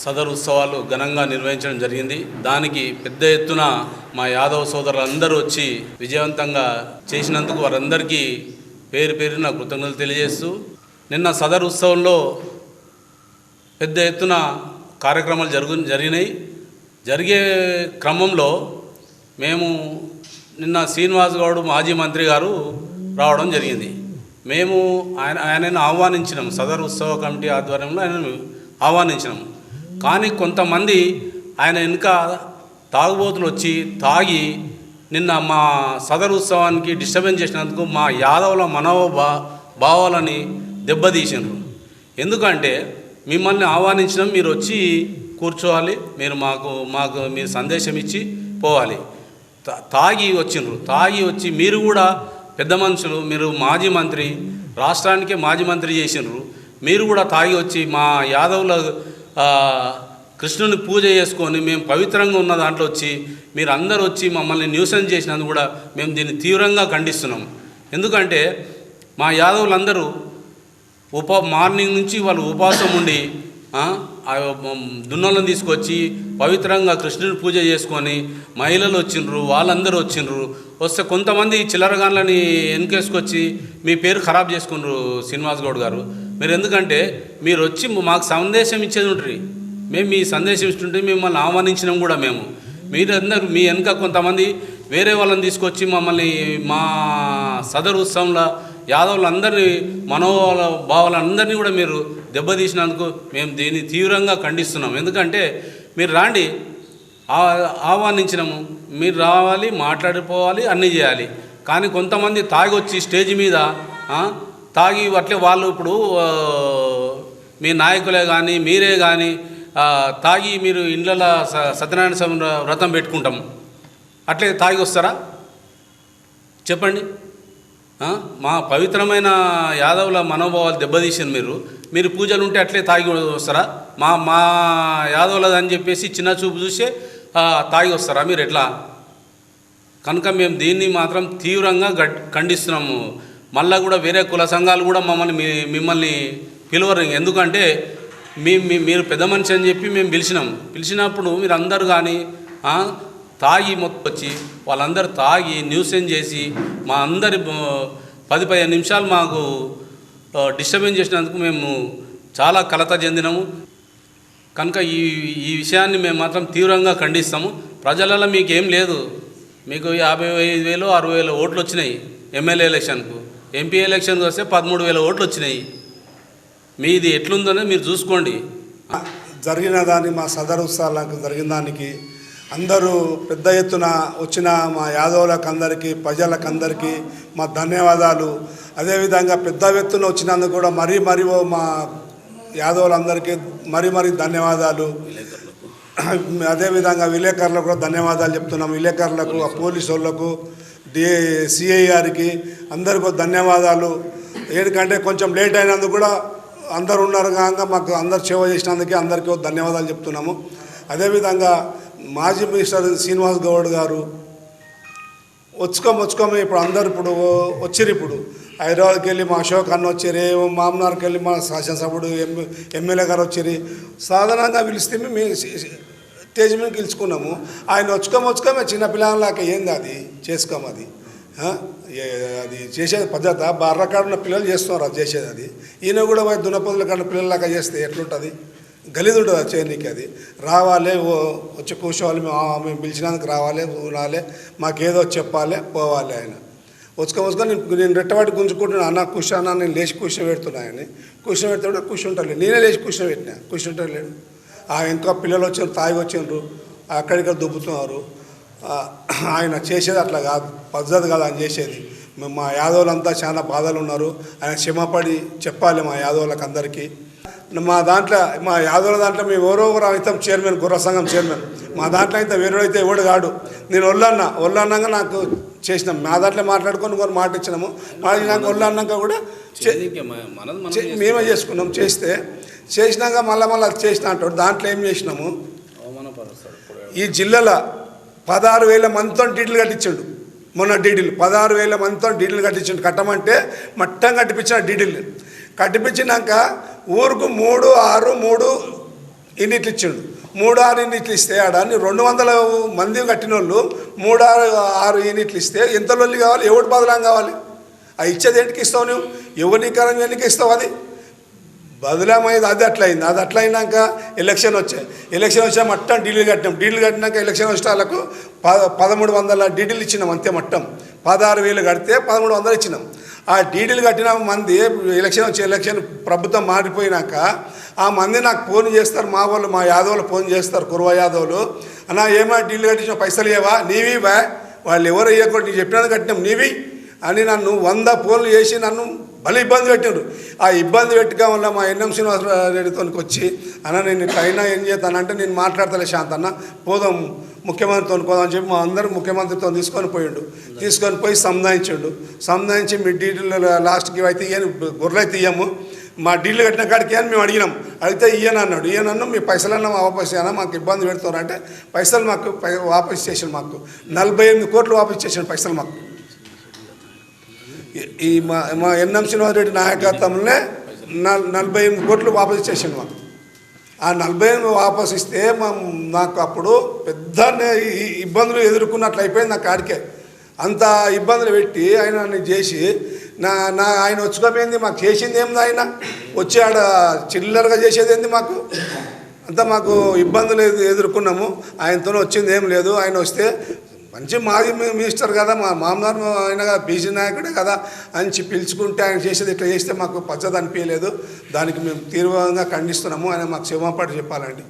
సదరు ఉత్సవాలు ఘనంగా నిర్వహించడం జరిగింది. దానికి పెద్ద ఎత్తున మా యాదవ సోదరులందరూ వచ్చి విజయవంతంగా చేసినందుకు వారందరికీ పేరు పేరున కృతజ్ఞతలు తెలియజేస్తూ నిన్న సదరు ఉత్సవంలో పెద్ద ఎత్తున కార్యక్రమాలు జరుగు జరిగినాయి. జరిగే క్రమంలో మేము నిన్న శ్రీనివాస్ గౌడ్ మాజీ మంత్రి గారు రావడం జరిగింది. మేము ఆయన ఆయనను ఆహ్వానించినాం. సదరు ఉత్సవ కమిటీ ఆధ్వర్యంలో ఆయనను ఆహ్వానించినాం. కానీ కొంతమంది ఆయన వెనుక తాగుబోతులు వచ్చి తాగి నిన్న మా సదరు ఉత్సవానికి డిస్టర్బెన్స్ చేసినందుకు మా యాదవుల మనోభా భావాలని దెబ్బతీసినారు ఎందుకంటే మిమ్మల్ని ఆహ్వానించడం మీరు వచ్చి కూర్చోవాలి మీరు మాకు మాకు మీరు సందేశం ఇచ్చి పోవాలి. తా- తాగి వచ్చిండ్రు. తాగి వచ్చి మీరు కూడా పెద్ద మనుషులు మీరు మాజీ మంత్రి రాష్ట్రానికే మాజీ మంత్రి చేసినారు మీరు కూడా తాగి వచ్చి మా యాదవుల కృష్ణుని పూజ చేసుకొని మేము పవిత్రంగా ఉన్న దాంట్లో వచ్చి మీరు అందరూ వచ్చి మమ్మల్ని న్యూసెన్స్ చేసినందుకు కూడా మేము దీన్ని తీవ్రంగా ఖండిస్తున్నాం. ఎందుకంటే మా యాదవులందరూ ఉప మార్నింగ్ నుంచి వాళ్ళు ఉపవాసం ఉండి దున్నలను తీసుకొచ్చి పవిత్రంగా కృష్ణుని పూజ చేసుకొని మహిళలు వచ్చిండ్రు వాళ్ళందరూ వచ్చిండ్రు. వస్తే కొంతమంది చిల్లరగాన్లని వెనుకేసుకొచ్చి మీ పేరు ఖరాబ్ చేసుకున్నారు శ్రీనివాస్ గౌడ్ గారు. మీరు ఎందుకంటే మీరు వచ్చి మాకు సందేశం ఇచ్చేది ఉంటుంది మేము మీ సందేశం ఇస్తుంటే మిమ్మల్ని ఆహ్వానించినాం కూడా మేము. మీరందరూ మీ వెనుక కొంతమంది వేరే వాళ్ళని తీసుకొచ్చి మమ్మల్ని మా సదరు ఉత్సవంలో యాదవులందరినీ మనోభావాల భావాలందరినీ కూడా మీరు దెబ్బతీసినందుకు మేము దీన్ని తీవ్రంగా ఖండిస్తున్నాం. ఎందుకంటే మీరు రాండి ఆహ్వానించినాము. మీరు రావాలి మాట్లాడిపోవాలి అన్నీ చేయాలి. కానీ కొంతమంది తాగొచ్చి స్టేజ్ మీద తాగి అట్లే వాళ్ళు ఇప్పుడు మీ నాయకులే కానీ మీరే కానీ తాగి మీరు ఇండ్ల సత్యనారాయణ స్వామి వ్రతం పెట్టుకుంటాం. అట్లే తాగి వస్తారా? చెప్పండి. మా పవిత్రమైన యాదవుల మనోభావాలు దెబ్బతీసింది మీరు. మీరు పూజలు ఉంటే అట్లే తాగి వస్తారా? మా మా యాదవులది అని చెప్పేసి చిన్న చూపు చూసే తాగి వస్తారా మీరు ఎట్లా? కనుక మేము దీన్ని మాత్రం తీవ్రంగా గడ్ ఖండిస్తున్నాము. మళ్ళా కూడా వేరే కుల సంఘాలు కూడా మమ్మల్ని మీ- మిమ్మల్ని పిలవరు. ఎందుకంటే మీ మీరు పెద్ద మనిషి అని చెప్పి మేము పిలిచినాం. పిలిచినప్పుడు మీరు అందరు కానీ తాగి మొత్తం వచ్చి వాళ్ళందరూ తాగి న్యూసెన్ చేసి మా అందరి పది పదిహేను నిమిషాలు మాకు డిస్టర్బెన్స్ చేసినందుకు మేము చాలా కలత చెందినాము. కనుక ఈ ఈ విషయాన్ని మేము మాత్రం తీవ్రంగా ఖండిస్తాము. ప్రజలలో మీకు ఏం లేదు. మీకు యాభై ఐదు వేలు అరవై వేలు ఓట్లు వచ్చినాయి ఎమ్మెల్యే ఎలక్షన్కు. ఎంపీ ఎలక్షన్కి వస్తే పదమూడు వేల ఓట్లు వచ్చినాయి. మీది ఎట్లుందనే మీరు చూసుకోండి. జరిగిన దాన్ని మా సదరు ఉత్సవాలకు జరిగిన దానికి అందరూ పెద్ద ఎత్తున వచ్చిన మా యాదవులకు అందరికీ ప్రజలకు అందరికీ మా ధన్యవాదాలు. అదేవిధంగా పెద్ద ఎత్తున వచ్చినందుకు కూడా మరీ మరీ మా యాదవులందరికీ మరీ మరీ ధన్యవాదాలు. అదేవిధంగా విలేకరులకు కూడా ధన్యవాదాలు చెప్తున్నాం విలేకరులకు పోలీసు వాళ్ళకు డి సిఐ గారికి అందరికీ ధన్యవాదాలు. ఎందుకంటే కొంచెం లేట్ అయినందుకు కూడా అందరు ఉన్నారు కాక మాకు అందరు సేవ చేసినందుకే అందరికీ ధన్యవాదాలు చెప్తున్నాము. అదేవిధంగా మాజీ మినిస్టర్ శ్రీనివాస్ గౌడ్ గారు వచ్చుకోం వచ్చుకోమ ఇప్పుడు అందరు ఇప్పుడు వచ్చిర్రు ఇప్పుడు. హైదరాబాద్కి వెళ్ళి మా అశోక్ అన్న వచ్చిరి మామనార్కి వెళ్ళి మా శాసనసభ్యుడు ఎమ్మె ఎమ్మెల్యే గారు వచ్చారు సాధారణంగా పిలిస్తే మేము స్టేజ్ మీద గెలుచుకున్నాము. ఆయన వచ్చుకోమొచ్చుకోమే చిన్న పిల్లలకి ఏంది అది? చేసుకోము అది. అది చేసేది పద్ధత? బర్రకాడున్న పిల్లలు చేస్తున్నారు అది చేసేది అది. ఈయన కూడా పోయి దున్నపొదుల కాడిన పిల్లలలాగా చేస్తే ఎట్లుంటుంది? గలీజ్ ఉంటుంది అది చేయనీకి అది. రావాలి ఓ వచ్చి కూర్చోవాలి మేము మేము పిలిచినందుకు రావాలి ఊరాలి మాకేదో చెప్పాలి పోవాలి ఆయన. వచ్చుకో వచ్చుకో నేను నేను రెట్టవాటి గుంజుకుంటున్నాను అన్న కూర్చోనా నేను లేచి కూర్చోబెడుతున్నా ఆయన కూర్చోబెడితే కూర్చుంటాను నేనే లేచి కూర్చోబెట్టినా? కూర్చుంటాను లేడు ఇంకా పిల్లలు వచ్చారు తాగి వచ్చిండ్రు అక్కడిక్కడ దుబ్బుతున్నారు. ఆయన చేసేది అట్లా కాదు పద్ధతి కాదు ఆయన చేసేది. మేము మా యాదవులంతా చాలా బాధలు ఉన్నారు. ఆయన క్షమపడి చెప్పాలి మా యాదవులకు అందరికీ. మా దాంట్లో మా యాదవుల దాంట్లో మేము ఎవరో ఒకరు అవుతాం చైర్మన్ గుర్ర సంఘం చైర్మన్. మా దాంట్లో అయితే వేరేడైతే ఎవడు కాడు. నేను ఒళ్ళన్నా ఒళ్ళన్నాక నాకు చేసినాం. మా దాంట్లో మాట్లాడుకొని కొన్ని మాట ఇచ్చినాము. మాట ఇచ్చినాక ఒళ్ళన్నాక కూడా మేమే చేసుకున్నాం చేస్తే. చేసినాక మళ్ళీ మళ్ళీ అది చేసిన అంటాడు. దాంట్లో ఏం చేసినాము? ఈ జిల్లాలో పదహారు వేల మందితో డీడీలు కట్టించాడు. మొన్న డీడీలు. పదహారు వేల మందితో డీడీలు కట్టించాడు. కట్టమంటే మట్టం కట్టిపించిన డీడీలు. కట్టిపించినాక ఊరుకు మూడు ఆరు మూడు ఇన్నిట్లు ఇచ్చిండు. మూడు ఆరు యూనిట్లు ఇస్తే ఆడని రెండు వందల మంది కట్టిన వాళ్ళు మూడు ఆరు ఆరు యూనిట్లు ఇస్తే ఎంత లొల్లి కావాలి? ఎవరికి బదలాం కావాలి? ఆ ఇచ్చేది ఏంటికి ఇస్తావు నువ్వు? ఎవరిని కరం ఎన్నిక ఇస్తావు అది? బదులామైంది అది అట్లయింది. అది అట్లయినాక ఎలక్షన్ వచ్చాయి. ఎలక్షన్ వచ్చా మట్టం డీడీలు కట్టినాం. డీడీలు కట్టినాక ఎలక్షన్ వచ్చిన వాళ్ళకు ప పదమూడు వందల డీడీలు ఇచ్చినాం అంతే మట్టం పదహారు వేలు కడితే పదమూడు వందలు ఇచ్చినాం. ఆ డీడీలు కట్టిన మంది ఎలక్షన్ వచ్చి ఎలక్షన్ ప్రభుత్వం మారిపోయినాక ఆ మంది నాకు ఫోన్ చేస్తారు మా వాళ్ళు మా యాదవులు ఫోన్ చేస్తారు కుర్వ యాదవులు. అన్నా ఏమా డీల్ కట్టించిన పైసలు ఏవా నీవి బా వాళ్ళు ఎవరు ఇవ్వకుండా నీకు చెప్పినాను కట్టినాం నీవి. అని నన్ను వంద ఫోన్లు చేసి నన్ను భలే ఇబ్బంది పెట్టాడు ఆ ఇబ్బంది పెట్టగా వల్ల మా ఎన్ఎం శ్రీనివాసరెడ్డితో వచ్చి అన్న నేను ఇట్లా అయినా ఏం చేస్తానంటే నేను మాట్లాడతలే శాంతన్న పోదాం ముఖ్యమంత్రితో పోదామని అని చెప్పి మా అందరూ ముఖ్యమంత్రితో తీసుకొని పోయిండు. తీసుకొని పోయి సంధాయించాడు సంధాయించి మీ డీటెయిల్ లాస్ట్కి అయితే ఇయ్యను గుర్రైతే అయితే ఇయ్యము. మా డీల్ కట్టిన కాడికి అని మేము అడిగినాం. అడిగితే ఈయన అన్నాడు. ఇయ్యనన్ను మీ పైసలన్నా వాపస్ చేయనా మాకు ఇబ్బంది పెడుతున్నారంటే పైసలు మాకు పై వాపస్ చేసాడు మాకు. నలభై ఎనిమిది కోట్లు వాపస్ చేసాడు పైసలు మాకు. ఈ- మా మా ఎన్ఎం శ్రీనివాసరెడ్డి నాయకత్వంలోనే నలభై ఎనిమిది కోట్లు వాపస్ చేసాడు మాకు. ఆ నలభై ఎనిమిది వాపస్ ఇస్తే నాకు అప్పుడు పెద్ద ఈ- ఇబ్బందులు ఎదుర్కొన్నట్లు అయిపోయింది నా కాడికే. అంత ఇబ్బందులు పెట్టి ఆయన చేసి నా నా ఆయన వచ్చుకోపోయింది మాకు చేసింది ఏంది ఆయన వచ్చి ఆడ చిల్లరగా చేసేది ఏంది మాకు? అంతా మాకు ఇబ్బందులు ఎదుర్కొన్నాము. ఆయనతో వచ్చింది ఏం లేదు. ఆయన వస్తే మంచి మాజీ మీ- మినిస్టర్ కదా మా మామగారు ఆయన కదా బీసీ నాయకుడే కదా అని పిలుచుకుంటే ఆయన చేసేది ఇట్లా చేస్తే మాకు పద్ధతి అనిపించలేదు దానికి మేము తీవ్రంగా ఖండిస్తున్నాము ఆయన మాకు క్షమాపణ చెప్పాలండి.